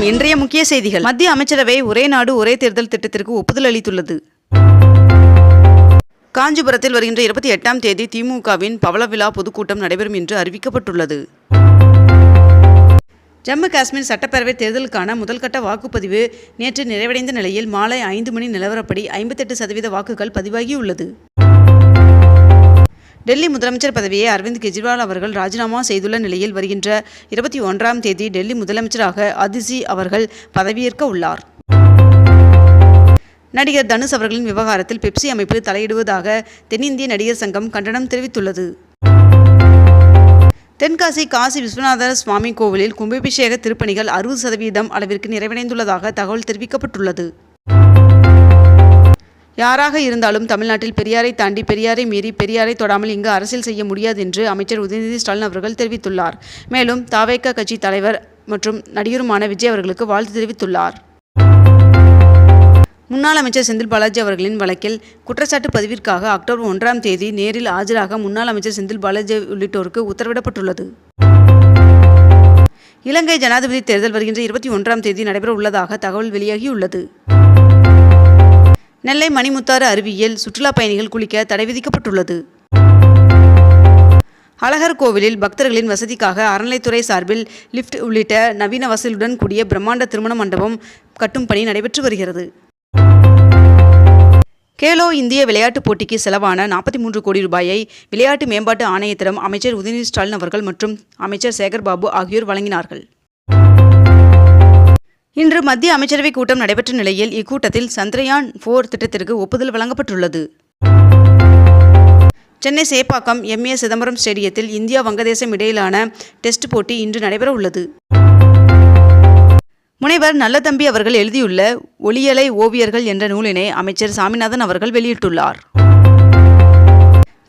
வணக்கம் இன்றைய முக்கிய செய்திகள். மத்திய அமைச்சரவை ஒரே நாடு ஒரே தேர்தல் திட்டத்திற்கு ஒப்புதல் அளித்துள்ளது. காஞ்சிபுரத்தில் வருகின்ற இருபத்தி எட்டாம் தேதி திமுகவின் பவள விழா பொதுக்கூட்டம் நடைபெறும் என்று அறிவிக்கப்பட்டுள்ளது. ஜம்மு காஷ்மீர் சட்டப்பேரவை தேர்தலுக்கான முதல்கட்ட வாக்குப்பதிவு நேற்று நிறைவடைந்த நிலையில் மாலை ஐந்து மணி நிலவரப்படி ஐம்பத்தெட்டு சதவீத வாக்குகள் பதிவாகியுள்ளது. டெல்லி முதலமைச்சர் பதவியை அரவிந்த் கெஜ்ரிவால் அவர்கள் ராஜினாமா செய்துள்ள நிலையில் வருகின்ற இருபத்தி ஒன்றாம் தேதி டெல்லி முதலமைச்சராக அதிசி அவர்கள் பதவியேற்க உள்ளார். நடிகர் தனுஷ் அவர்களின் விவகாரத்தில் பெப்சி அமைப்பு தலையிடுவதாக தென்னிந்திய நடிகர் சங்கம் கண்டனம் தெரிவித்துள்ளது. தென்காசி காசி விஸ்வநாதர் சுவாமி கோவிலில் கும்பாபிஷேக திருப்பணிகள் அறுபது சதவீதம் அளவிற்கு நிறைவடைந்துள்ளதாக தகவல் தெரிவிக்கப்பட்டுள்ளது. யாராக இருந்தாலும் தமிழ்நாட்டில் பெரியாரை தாண்டி பெரியாரை மீறி பெரியாரை தொடாமல் இங்கு அரசியல் செய்ய முடியாது என்று அமைச்சர் உதயநிதி ஸ்டாலின் அவர்கள் தெரிவித்துள்ளார். மேலும் தாவேக கட்சி தலைவர் மற்றும் நடிகருமான விஜய் அவர்களுக்கு வாழ்த்து தெரிவித்துள்ளார். முன்னாள் அமைச்சர் செந்தில் பாலாஜி அவர்களின் வழக்கில் குற்றச்சாட்டு பதிவிற்காக அக்டோபர் ஒன்றாம் தேதி நேரில் ஆஜராக முன்னாள் அமைச்சர் செந்தில் பாலாஜி உள்ளிட்டோருக்கு உத்தரவிடப்பட்டுள்ளது. இலங்கை ஜனாதிபதி தேர்தல் வருகின்ற இருபத்தி ஒன்றாம் தேதி நடைபெற உள்ளதாக தகவல் வெளியாகியுள்ளது. நெல்லை மணிமுத்தாறு அருவியில் சுற்றுலா பயணிகள் குளிக்க தடை விதிக்கப்பட்டுள்ளது. அழகர் கோவிலில் பக்தர்களின் வசதிக்காக அறநிலைத்துறை சார்பில் லிஃப்ட் உள்ளிட்ட நவீன வசதியுடன் கூடிய பிரம்மாண்ட திருமண மண்டபம் கட்டும் பணி நடைபெற்று வருகிறது. கேலோ இந்திய விளையாட்டுப் போட்டிக்கு செலவான நாற்பத்தி மூன்று கோடி ரூபாயை விளையாட்டு மேம்பாட்டு ஆணையத்திடம் அமைச்சர் உதயநிதி ஸ்டாலின் அவர்கள் மற்றும் அமைச்சர் சேகர்பாபு ஆகியோர் வழங்கினார்கள். இன்று மத்திய அமைச்சரவை கூட்டம் நடைபெற்ற நிலையில் இக்கூட்டத்தில் சந்திரயான் போர் திட்டத்திற்கு ஒப்புதல் வழங்கப்பட்டுள்ளது. சென்னை சேப்பாக்கம் எம்ஏ சிதம்பரம் ஸ்டேடியத்தில் இந்தியா வங்கதேசம் இடையிலான டெஸ்ட் போட்டி இன்று நடைபெற உள்ளது முனைவர் நல்லதம்பி அவர்கள் எழுதியுள்ள ஒளியலை ஓவியர்கள் என்ற நூலினை அமைச்சர் சாமிநாதன் அவர்கள் வெளியிட்டுள்ளார்.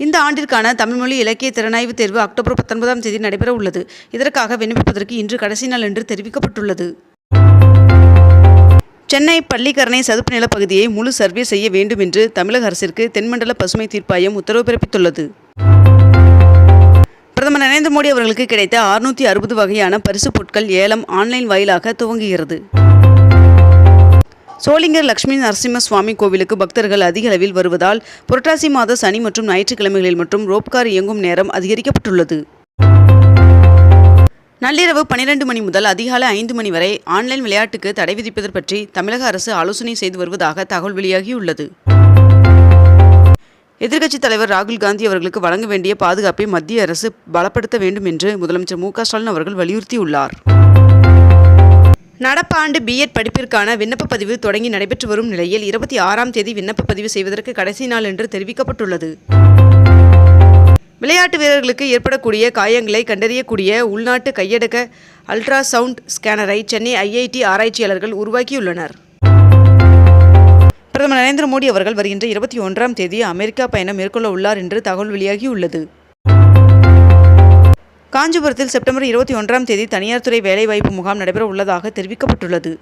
இந்த ஆண்டிற்கான தமிழ்மொழி இலக்கிய திறனாய்வு தேர்வு அக்டோபர் பத்தொன்பதாம் தேதி நடைபெற உள்ளது இதற்காக விண்ணப்பிப்பதற்கு இன்று கடைசி நாள் என்று தெரிவிக்கப்பட்டுள்ளது. சென்னை பள்ளிக்கரணை சதுப்பு நிலப் பகுதியை முழு சர்வே செய்ய வேண்டும் என்று தமிழக அரசிற்கு தென்மண்டல பசுமை தீர்ப்பாயம் உத்தரவு பிறப்பித்துள்ளது. பிரதமர் நரேந்திர மோடி அவர்களுக்கு கிடைத்த அறுநூற்றி அறுபது வகையான பரிசு பொருட்கள் ஏலம் ஆன்லைன் வாயிலாக துவங்குகிறது. சோளிங்கர் லட்சுமி நரசிம்ம சுவாமி கோவிலுக்கு பக்தர்கள் அதிக அளவில் வருவதால் புரட்டாசி மாத சனி மற்றும் ஞாயிற்றுக்கிழமைகளில் மற்றும் ரோப்கார் இயங்கும் நேரம் அதிகரிக்கப்பட்டுள்ளது. நள்ளிரவு பனிரெண்டு மணி முதல் அதிகாலை ஐந்து மணி வரை ஆன்லைன் விளையாட்டுக்கு தடை விதிப்பது பற்றி தமிழக அரசு ஆலோசனை செய்து வருவதாக தகவல் வெளியாகியுள்ளது. எதிர்க்கட்சித் தலைவர் ராகுல் காந்தி அவர்களுக்கு வழங்க வேண்டிய பாதுகாப்பை மத்திய அரசு பலப்படுத்த வேண்டும் என்று முதலமைச்சர் மு ஸ்டாலின் அவர்கள் வலியுறுத்தியுள்ளார். நடப்பாண்டு பிஎட் படிப்பிற்கான விண்ணப்ப பதிவு தொடங்கி நடைபெற்று வரும் நிலையில் இருபத்தி ஆறாம் தேதி விண்ணப்ப பதிவு செய்வதற்கு கடைசி நாள் என்று தெரிவிக்கப்பட்டுள்ளது. விளையாட்டு வீரர்களுக்கு ஏற்படக்கூடிய காயங்களை கண்டறியக்கூடிய உள்நாட்டு கையடக்க அல்ட்ராசவுண்ட் ஸ்கேனரை சென்னை ஐஐடி ஆராய்ச்சியாளர்கள் உருவாக்கியுள்ளனர். பிரதமர் நரேந்திர மோடி அவர்கள் வருகின்ற இருபத்தி ஒன்றாம் தேதி அமெரிக்கா பயணம் மேற்கொள்ள உள்ளார் என்று தகவல் வெளியாகியுள்ளது. காஞ்சிபுரத்தில் செப்டம்பர் இருபத்தி ஒன்றாம் தேதி தனியார் துறை வேலைவாய்ப்பு முகாம் நடைபெற உள்ளதாக தெரிவிக்கப்பட்டுள்ளது.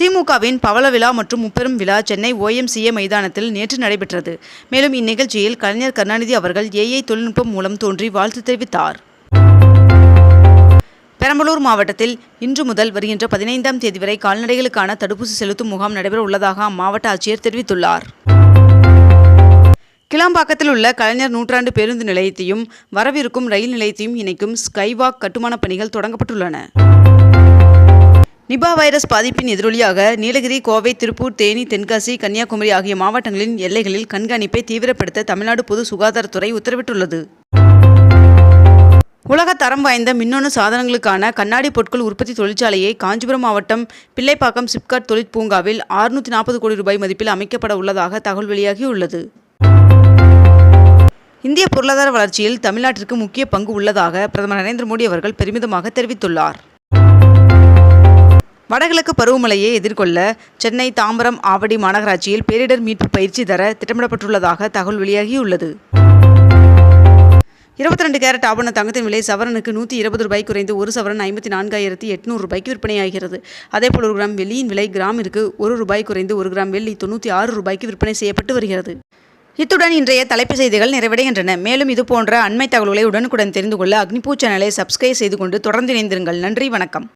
திமுகவின் பவள விழா மற்றும் முப்பெரும் விழா சென்னை ஓஎம்சிஏ மைதானத்தில் நேற்று நடைபெற்றது. மேலும் இந்நிகழ்ச்சியில் கலைஞர் கருணாநிதி அவர்கள் ஏஐ தொழில்நுட்பம் மூலம் தோன்றி வாழ்த்து தெரிவித்தார். பெரம்பலூர் மாவட்டத்தில் இன்று முதல் வருகின்ற பதினைந்தாம் தேதி வரை கால்நடைகளுக்கான தடுப்பூசி செலுத்தும் முகாம் நடைபெற உள்ளதாக அம்மாவட்ட ஆட்சியர் தெரிவித்துள்ளார். கிளாம்பாக்கத்தில் உள்ள கலைஞர் நூற்றாண்டு பேருந்து நிலையத்தையும் வரவிருக்கும் ரயில் நிலையத்தையும் இணைக்கும் ஸ்கைவாக் கட்டுமானப் பணிகள் தொடங்கப்பட்டுள்ளன. நிபா வைரஸ் பாதிப்பின் எதிரொலியாக நீலகிரி கோவை திருப்பூர் தேனி தென்காசி கன்னியாகுமரி ஆகிய மாவட்டங்களின் எல்லைகளில் கண்காணிப்பை தீவிரப்படுத்த தமிழ்நாடு பொது சுகாதாரத்துறை உத்தரவிட்டுள்ளது. உலக தரம் வாய்ந்த மின்னணு சாதனங்களுக்கான கண்ணாடி பொருட்கள் உற்பத்தி தொழிற்சாலையை காஞ்சிபுரம் மாவட்டம் பிள்ளைப்பாக்கம் சிப்காட் தொழிற்பூங்காவில் ஆறுநூற்றி நாற்பது கோடி ரூபாய் மதிப்பில் அமைக்கப்பட உள்ளதாக தகவல் வெளியாகியுள்ளது. இந்திய பொருளாதார வளர்ச்சியில் தமிழ்நாட்டிற்கு முக்கிய பங்கு உள்ளதாக பிரதமர் நரேந்திர மோடி அவர்கள் பெருமிதமாக தெரிவித்துள்ளார். வடகிழக்கு பருவமழையை எதிர்கொள்ள சென்னை தாம்பரம் ஆவடி மாநகராட்சியில் பேரிடர் மீட்பு பயிற்சி தர திட்டமிடப்பட்டுள்ளதாக தகவல் வெளியாகியுள்ளது. இருபத்தி ரெண்டு கேரட் ஆபண தங்கத்தின் விலை சவரனுக்கு நூற்றி இருபது ரூபாய் குறைந்து ஒரு சவரன் ஐம்பத்தி நான்காயிரத்தி எட்நூறு ரூபாய்க்கு விற்பனையாகிறது அதேபோல் ஒரு கிராம் வெள்ளியின் விலை கிராமிற்கு ஒரு ரூபாய் குறைந்து ஒரு கிராம் வெள்ளி தொண்ணூற்றி ஆறு ரூபாய்க்கு விற்பனை செய்யப்பட்டு வருகிறது. இத்துடன் இன்றைய தலைப்பு செய்திகள் நிறைவடைகின்றன. மேலும் இது போன்ற அண்மை தகவல்களை உடனுக்குடன் தெரிந்து கொள்ள அக்னிபூ சேனலை சப்ஸ்கிரைப் செய்து கொண்டு தொடர்ந்து இணைந்திருங்கள். நன்றி வணக்கம்.